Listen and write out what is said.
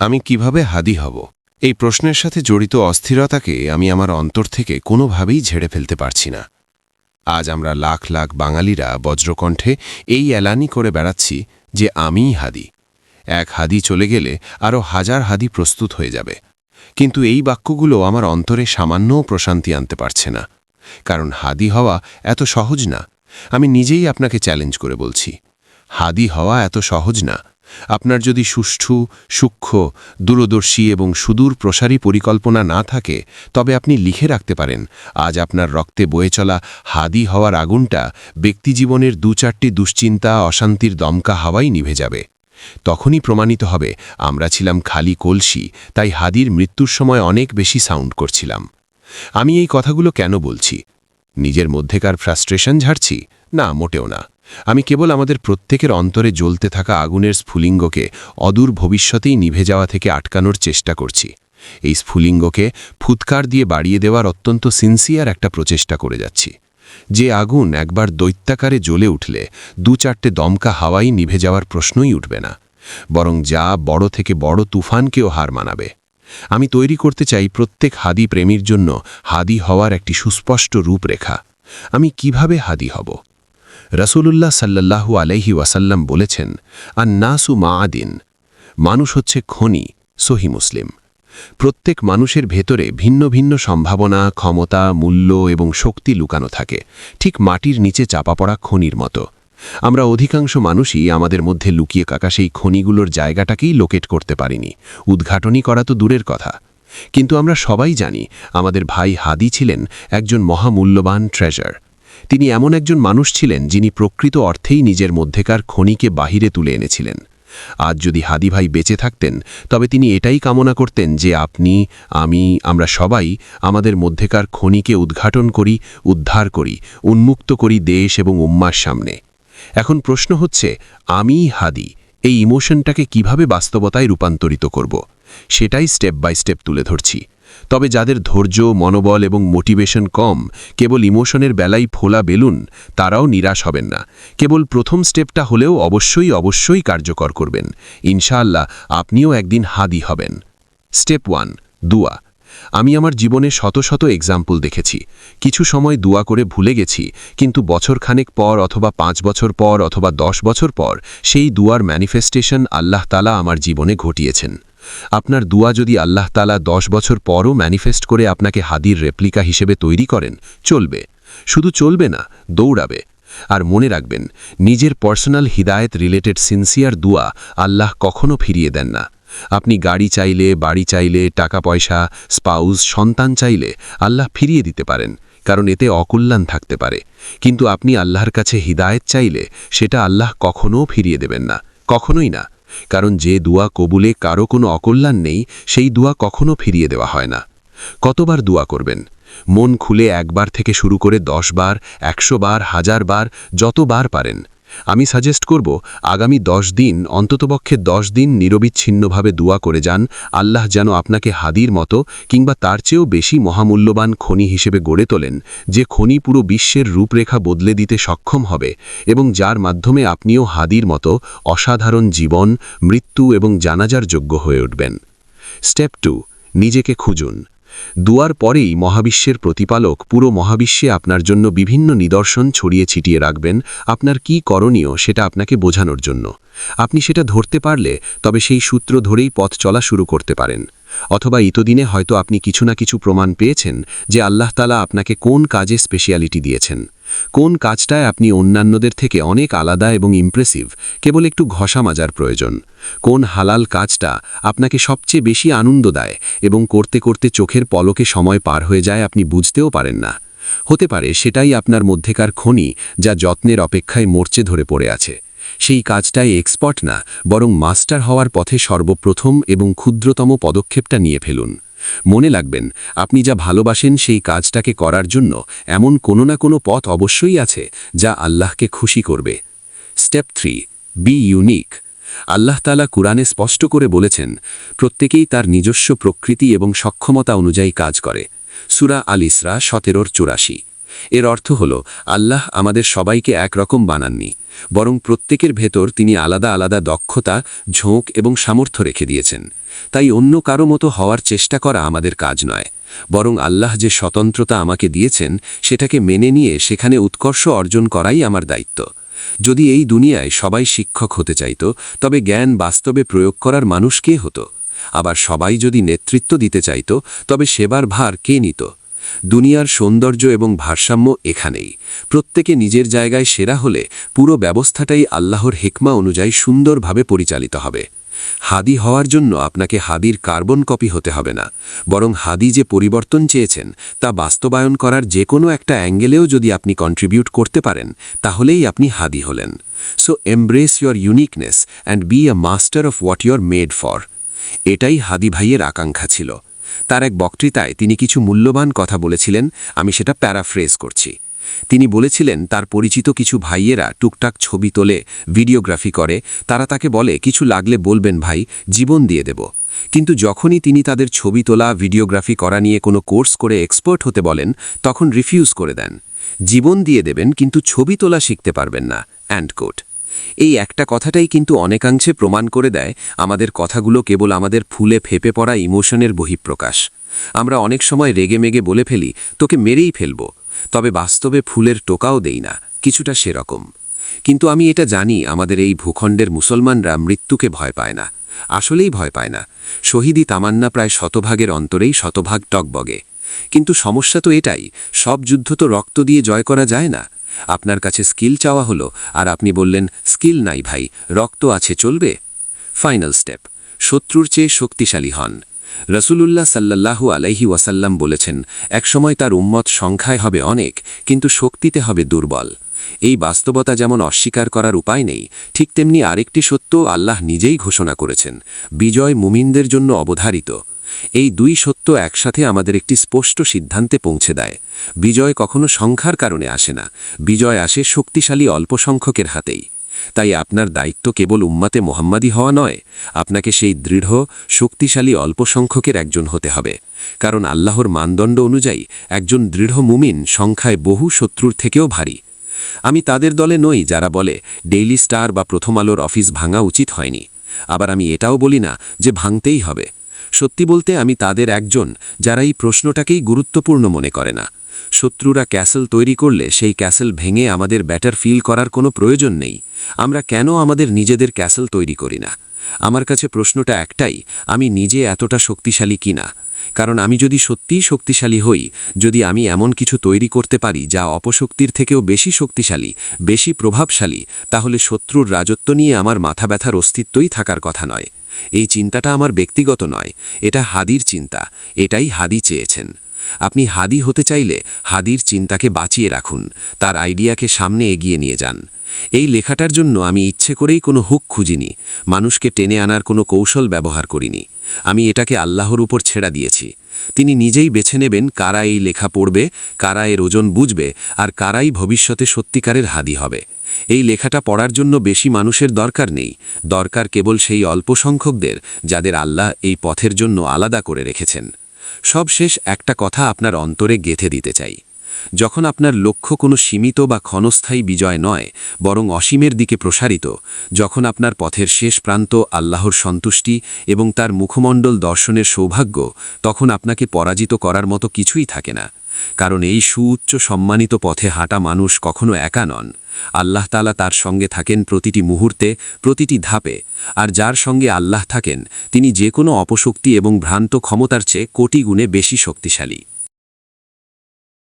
আমি কীভাবে হাদি হব? এই প্রশ্নের সাথে জড়িত অস্থিরতাকে আমি আমার অন্তর থেকে কোনোভাবেই ঝেড়ে ফেলতে পারছি না। আজ আমরা লাখ লাখ বাঙালিরা বজ্রকণ্ঠে এই এলানি করে বেড়াচ্ছি যে আমিই হাদি। এক হাদি চলে গেলে আরও হাজার হাদি প্রস্তুত হয়ে যাবে। কিন্তু এই বাক্যগুলো আমার অন্তরে সামান্যও প্রশান্তি আনতে পারছে না। কারণ হাদি হওয়া এত সহজ না। আমি নিজেই আপনাকে চ্যালেঞ্জ করে বলছি। হাদি হওয়া এত সহজ না। আপনার যদি সুষ্ঠু, সূক্ষ্ম, দূরদর্শী এবং সুদূর প্রসারী পরিকল্পনা না থাকে, তবে আপনি লিখে রাখতে পারেন। আজ আপনার রক্তে বয়ে চলা হাদি হওয়ার আগুনটা ব্যক্তিজীবনের দু চারটি দুশ্চিন্তা, অশান্তির দমকা হাওয়াই নিভে যাবে। তখনই প্রমাণিত হবে, আমরা ছিলাম খালি কলসি, তাই হাদির মৃত্যুর সময় অনেক বেশি সাউন্ড করছিলাম। আমি এই কথাগুলো কেন বলছি? নিজের মধ্যেকার ফ্রাস্ট্রেশন ঝাড়ছি? না, মোটেও না। আমি কেবল আমাদের প্রত্যেকের অন্তরে জ্বলতে থাকা আগুনের স্ফুলিঙ্গকে অদূর ভবিষ্যতেই নিভে যাওয়া থেকে আটকানোর চেষ্টা করছি। এই স্ফুলিঙ্গকে ফুৎকার দিয়ে বাড়িয়ে দেওয়ার অত্যন্ত সিনসিয়ার একটা প্রচেষ্টা করে যাচ্ছি। যে আগুন একবার দৈত্যাকারে জ্বলে উঠলে দু চারটে দমকা হাওয়াই নিভে যাওয়ার প্রশ্নই উঠবে না। বরং যা বড় থেকে বড় তুফানকেও হার মানাবে। আমি তৈরি করতে চাই প্রত্যেক হাদি প্রেমীর জন্য হাদি হওয়ার একটি সুস্পষ্ট রূপরেখা। আমি কীভাবে হাদি হব? রসুলুল্লাহ সাল্লাল্লাহু আলাইহি ওয়াসাল্লাম বলেছেন, আন্নাসু মাআদিন মানুষ হচ্ছে খনি, সহি মুসলিম। প্রত্যেক মানুষের ভেতরে ভিন্ন ভিন্ন সম্ভাবনা, ক্ষমতা, মূল্য এবং শক্তি লুকানো থাকে। ঠিক মাটির নিচে চাপা পড়া খনির মতো। আমরা অধিকাংশ মানুষই আমাদের মধ্যে লুকিয়ে কাকা সেই খনিগুলোর জায়গাটাকেই লোকেট করতে পারিনি। উদ্ঘাটনই করা তো দূরের কথা। কিন্তু আমরা সবাই জানি, আমাদের ভাই হাদি ছিলেন একজন মহামূল্যবান ট্রেজার তিনি এমন একজন মানুষ ছিলেন যিনি প্রকৃত অর্থেই নিজের মধ্যেকার খনিকে বাহিরে তুলে এনেছিলেন। আজ যদি হাদি ভাই বেঁচে থাকতেন, তবে তিনি এটাই কামনা করতেন যে আপনি, আমি, আমরা সবাই আমাদের মধ্যেকার খনিকে উদ্ঘাটন করি, উদ্ধার করি, উন্মুক্ত করি দেশ এবং উম্মার সামনে। এখন প্রশ্ন হচ্ছে, আমি হাদি, এই ইমোশনটাকে কীভাবে বাস্তবতায় রূপান্তরিত করব? সেটাই স্টেপ বাই স্টেপ তুলে ধরছি। তবে যাদের ধৈর্য, মনোবল এবং মোটিভেশন কম, কেবল ইমোশনের বেলায় ফোলা বেলুন, তারাও নিরাশ হবেন না। কেবল প্রথম স্টেপটা হলেও অবশ্যই অবশ্যই কার্যকর করবেন। ইনশাআল্লাহ আপনিও একদিন হাদি হবেন। স্টেপ ওয়ান, দুয়া। আমি আমার জীবনে শত শত এক্সাম্পল দেখেছি। কিছু সময় দুয়া করে ভুলে গেছি, কিন্তু বছরখানেক পর অথবা পাঁচ বছর পর অথবা দশ বছর পর সেই দুয়ার ম্যানিফেস্টেশন আল্লাহ তালা আমার জীবনে ঘটিয়েছেন। আপনার দুয়া যদি আল্লাহ তালা দশ বছর পরও ম্যানিফেস্ট করে আপনাকে হাদির রেপ্লিকা হিসেবে তৈরি করেন, চলবে। শুধু চলবে না, দৌড়াবে। আর মনে রাখবেন, নিজের পার্সোনাল হিদায়ত রিলেটেড সিনসিয়ার দুয়া আল্লাহ কখনও ফিরিয়ে দেন না। আপনি গাড়ি চাইলে, বাড়ি চাইলে টাকা পয়সা স্পাউস, সন্তান চাইলে আল্লাহ ফিরিয়ে দিতে পারেন, কারণ এতে অকল্যাণ থাকতে পারে। কিন্তু আপনি আল্লাহর কাছে হিদায়ত চাইলে সেটা আল্লাহ কখনও ফিরিয়ে দেবেন না, কখনোই না। কারণ যে দুয়া কবুলে কারও কোনো অকল্যাণ নেই, সেই দুয়া কখনো ফিরিয়ে দেওয়া হয় না। কতবার দুয়া করবেন? মন খুলে একবার থেকে শুরু করে দশ বার, একশো বার, হাজার বার যতবার পারেন। আমি সাজেস্ট করব, আগামী দশ দিন, অন্ততপক্ষে দশ দিন নিরবিচ্ছিন্নভাবে দোয়া করে যান, আল্লাহ যেন আপনাকে হাদির মতো কিংবা তার চেয়েও বেশি মহামূল্যবান খনি হিসেবে গড়ে তোলেন, যে খনি পুরো বিশ্বের রূপরেখা বদলে দিতে সক্ষম হবে এবং যার মাধ্যমে আপনিও হাদির মতো অসাধারণ জীবন, মৃত্যু এবং জানাজার যোগ্য হয়ে উঠবেন। স্টেপ টু, নিজেকে খুঁজুন। দুয়ার পরেই মহাবিশ্বের প্রতিপালক পুরো মহাবিশ্বে আপনার জন্য বিভিন্ন নিদর্শন ছড়িয়ে ছিটিয়ে রাখবেন। আপনার কি করণীয় সেটা আপনাকে বোঝানোর জন্য। আপনি সেটা ধরতে পারলে তবে সেই সূত্র ধরেই পথ চলা শুরু করতে পারেন। অথবা ইতদিনে হয়তো আপনি কিছু না কিছু প্রমাণ পেয়েছেন যে আল্লাহ তালা আপনাকে কোন কাজে স্পেশিয়ালিটি দিয়েছেন। কোন কাজটায় আপনি অন্যান্যদের থেকে অনেক আলাদা এবং ইমপ্রেসিভ কেবল একটু ঘষা মাজার প্রয়োজন? কোন হালাল কাজটা আপনাকে সবচেয়ে বেশি আনন্দ দেয় এবং করতে করতে চোখের পলকে সময় পার হয়ে যায় আপনি বুঝতেও পারেন না? হতে পারে সেটাই আপনার মধ্যেকার খনি যা যত্নের অপেক্ষায় মরচে ধরে পড়ে আছে। সেই কাজটায় এক্সপার্ট না, বরং মাস্টার হওয়ার পথে সর্বপ্রথম এবং ক্ষুদ্রতম পদক্ষেপটা নিয়ে ফেলুন। মনে লাগবেন, আপনি যা ভালোবাসেন সেই কাজটাকে করার জন্য এমন কোনো না কোনো পথ অবশ্যই আছে যা আল্লাহকে খুশি করবে। Step three, be unique. আল্লাহ তালা কুরআনে স্পষ্ট করে বলেছেন, প্রত্যেকেই তার নিজস্ব প্রকৃতি এবং সক্ষমতা অনুযায়ী কাজ করে। সুরা আল ইসরা সতেরোর চুরাশি। এর অর্থ হল, আল্লাহ আমাদের সবাইকে একরকম বানাননি, বরং প্রত্যেকের ভেতর তিনি আলাদা আলাদা দক্ষতা, ঝোঁক এবং সামর্থ্য রেখে দিয়েছেন। তাই অন্য কারও মতো হওয়ার চেষ্টা করা আমাদের কাজ নয়, বরং আল্লাহ যে স্বতন্ত্রতা আমাকে দিয়েছেন, সেটাকে মেনে নিয়ে সেখানে উৎকর্ষ অর্জন করাই আমার দায়িত্ব। যদি এই দুনিয়ায় সবাই শিক্ষক হতে চাইত, তবে জ্ঞান বাস্তবে প্রয়োগ করার মানুষ কে হতো? আবার সবাই যদি নেতৃত্ব দিতে চাইত, তবে সেবার ভার কে নিত? দুনিয়ার সৌন্দর্য এবং ভারসাম্য এখানেই। প্রত্যেকে নিজের জায়গায় সেরা হলে পুরো ব্যবস্থাটাই আল্লাহর হেকমা অনুযায়ী সুন্দরভাবে পরিচালিত হবে। হাদি হওয়ার জন্য আপনাকে হাদির কার্বন কপি হতে হবে না। বরং হাদি যে পরিবর্তন চেয়েছেন, তা বাস্তবায়ন করার যে কোনো একটা অ্যাঙ্গেলেও যদি আপনি কন্ট্রিবিউট করতে পারেন, তাহলেই আপনি হাদি হলেন। So embrace you're uniqueness and be a master of what you're made for. এটাই হাদি ভাইয়ের আকাঙ্ক্ষা ছিল। তার এক বক্তৃতায় তিনি কিছু মূল্যবান কথা বলেছিলেন, আমি সেটা প্যারাফ্রেজ করছি। তিনি বলেছিলেন, তার পরিচিত কিছু ভাইয়েরা টুকটাক ছবি তোলে, ভিডিওগ্রাফি করে, তারা তাকে বলে, কিছু লাগলে বলবেন ভাই, জীবন দিয়ে দেব। কিন্তু যখনই তিনি তাদের ছবি তোলা, ভিডিওগ্রাফি করা নিয়ে কোনো কোর্স করে এক্সপার্ট হতে বলেন, তখন রিফিউজ করে দেন। জীবন দিয়ে দেবেন, কিন্তু ছবি তোলা শিখতে পারবেন না অ্যান্ড কোট এই একটা কথাটাই কিন্তু অনেকাংশে প্রমাণ করে দেয় আমাদের কথাগুলো কেবল আমাদের ফুলে ফেপে পড়া ইমোশনের বহিঃপ্রকাশ। আমরা অনেক সময় রেগে মেগে বলে ফেলি, তোকে মেরেই ফেলব। তবে বাস্তবে ফুলের টোকাও দেই না, কিছুটা সেরকম। কিন্তু আমি এটা জানি, আমাদের এই ভূখণ্ডের মুসলমানরা মৃত্যুকে ভয় পায় না। আসলেই ভয় পায় না। শহীদি তামান্না প্রায় শতভাগের অন্তরেই শতভাগ টকবগে। কিন্তু সমস্যা তো এটাই, সব যুদ্ধ তো রক্ত দিয়ে জয় করা যায় না। আপনার কাছে স্কিল চাওয়া হলো আর আপনি বললেন, স্কিল নাই ভাই, রক্ত আছে, চলবে? ফাইনাল স্টেপ শত্রুর চেয়ে শক্তিশালী হন। রসুলুল্লাহ সাল্লাল্লাহু আলাইহি ওয়াসাল্লাম বলেছেন একসময় তার উম্মত সংখ্যায় হবে অনেক, কিন্তু শক্তিতে হবে দুর্বল। এই বাস্তবতা যেমন অস্বীকার করার উপায় নেই, ঠিক তেমনি আরেকটি সত্য আল্লাহ নিজেই ঘোষণা করেছেন, বিজয় মুমিনদের জন্য অবধারিত। এই দুই সত্য একসাথে আমাদের একটি স্পষ্ট সিদ্ধান্তে পৌঁছে দেয়। বিজয় কখনো সংখ্যার কারণে আসে না। বিজয় আসে শক্তিশালী অল্প সংখ্যকের হাতেই। তাই আপনার দায়িত্ব কেবল উম্মাতে মোহাম্মাদি হওয়া নয়, আপনাকে সেই দৃঢ়, শক্তিশালী অল্প সংখ্যকের একজন হতে হবে। কারণ আল্লাহর মানদণ্ড অনুযায়ী একজন দৃঢ় মুমিন সংখ্যায় বহু শত্রুর থেকেও ভারী। আমি তাদের দলে নই যারা বলে, ডেইলি স্টার বা প্রথম আলোর অফিস ভাঙা উচিত হয়নি। আবার আমি এটাও বলি না যে ভাঙতেই হবে। সত্যি বলতে আমি তাদের একজন যারা এই প্রশ্নটাকেই গুরুত্বপূর্ণ মনে করে না। শত্রুরা ক্যাসেল তৈরি করলে সেই ক্যাসেল ভেঙে আমাদের ব্যাটার ফিল করার কোনো প্রয়োজন নেই। আমরা কেন আমাদের নিজেদের ক্যাসেল তৈরি করি না? আমার কাছে প্রশ্নটা একটাই, আমি নিজে এতটা শক্তিশালী কিনা কারণ আমি যদি সত্যিই শক্তিশালী হই, যদি আমি এমন কিছু তৈরি করতে পারি যা অপশক্তির থেকেও বেশি শক্তিশালী, বেশি প্রভাবশালী, তাহলে শত্রুর রাজত্ব নিয়ে আমার মাথা ব্যথার অস্তিত্বই থাকার কথা নয়। এই চিন্তাটা আমার ব্যক্তিগত নয়, এটা হাদির চিন্তা, এটাই হাদি চেয়েছেন। আপনি হাদি হতে চাইলে হাদির চিন্তাকে বাঁচিয়ে রাখুন, তার আইডিয়াকে সামনে এগিয়ে নিয়ে যান। এই লেখাটার জন্য আমি ইচ্ছে করেই কোনো হুক খুঁজিনি, মানুষকে টেনে আনার কোনো কৌশল ব্যবহার করিনি। আমি এটাকে আল্লাহর উপর ছেড়া দিয়েছি। তিনি নিজেই বেছে নেবেন কারা এই লেখা পড়বে, কারা এর ওজন বুঝবে, আর কারাই ভবিষ্যতে সত্যিকারের হাদি হবে। এই লেখাটা পড়ার জন্য বেশি মানুষের দরকার নেই। দরকার কেবল সেই অল্প সংখ্যকদের যাদের আল্লাহ এই পথের জন্য আলাদা করে রেখেছেন। সব শেষ একটা কথা আপনার অন্তরে গেথে দিতে চাই। যখন আপনার লক্ষ্য কোনো সীমিত বা ক্ষণস্থায়ী বিজয় নয়, বরং অসীমের দিকে প্রসারিত, যখন আপনার পথের শেষ প্রান্ত আল্লাহর সন্তুষ্টি এবং তার মুখমণ্ডল দর্শনের সৌভাগ্য, তখন আপনাকে পরাজিত করার মতো কিছুই থাকে না। কারণ এই সুউচ্চ সম্মানিত পথে হাঁটা মানুষ কখনো একা নন। আল্লাহ তালা তার সঙ্গে থাকেন প্রতিটি মুহূর্তে, প্রতিটি ধাপে, আর যার সঙ্গে আল্লাহ থাকেন, তিনি যে কোনো অপশক্তি এবং ভ্রান্ত ক্ষমতার চেয়ে কোটি গুণে বেশি শক্তিশালী।